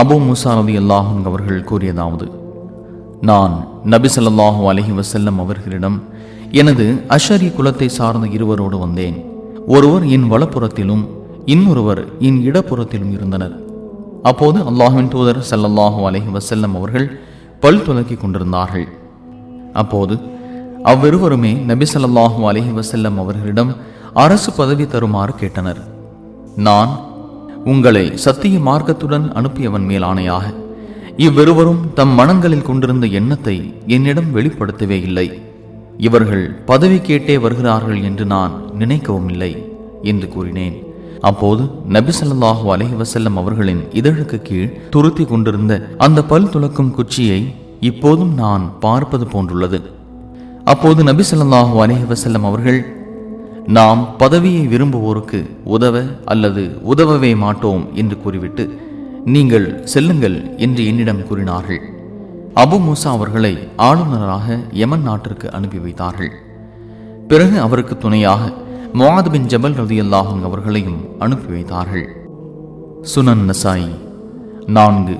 அபு முசாரதி அல்லாஹன் அவர்கள் கூறியதாவது நான் நபி ஸல்லல்லாஹு அலஹி வசல்லம் அவர்களிடம் எனது அஷரி குலத்தை சார்ந்த இருவரோடு வந்தேன். ஒருவர் என் வலப்புறத்திலும் இன்னொருவர் என் இடப்புறத்திலும் இருந்தனர். அப்போது அல்லாஹின் தூதர் சல்லல்லாஹு அலஹி வசல்லம் அவர்கள் பல் துலக்கிக் கொண்டிருந்தார்கள். அப்போது அவ்விருவருமே நபி ஸல்லல்லாஹு அலஹி வசல்லம் அவர்களிடம் அரசு பதவி தருமாறு கேட்டனர். நான் உங்களை சத்திய மார்க்கத்துடன் அனுப்பியவன் மேல் ஆணையாக. இவ்விருவரும் தம் மனங்களில் கொண்டிருந்த எண்ணத்தை என்னிடம் வெளிப்படுத்தவே இல்லை. இவர்கள் பதவி கேட்டே வருகிறார்கள் என்று நான் நினைக்கவும் இல்லை என்று கூறினேன். அப்போது நபிசல்லாஹு அலஹி வசல்லம் அவர்களின் இதழுக்கு கீழ் துருத்தி கொண்டிருந்த அந்த பல் துலக்கும் குச்சியை இப்போதும் நான் பார்ப்பது போன்றுள்ளது. அப்போது நபி ஸல்லல்லாஹு அலைஹி அவர்கள் நாம் பதவியை விரும்புவோருக்கு உதவ அல்லது உதவவே மாட்டோம் என்று கூறிவிட்டு நீங்கள் செல்லுங்கள் என்று என்னிடம் கூறினார்கள். அபு மூசா அவர்களை ஆளுநராக யமன் நாட்டிற்கு அனுப்பி வைத்தார்கள். பிறகு அவருக்கு துணையாக முஆத் பின் ஜபல் ரதியல்லாஹும் அவர்களையும் அனுப்பி வைத்தார்கள். சுனன் நசாயி நான்கு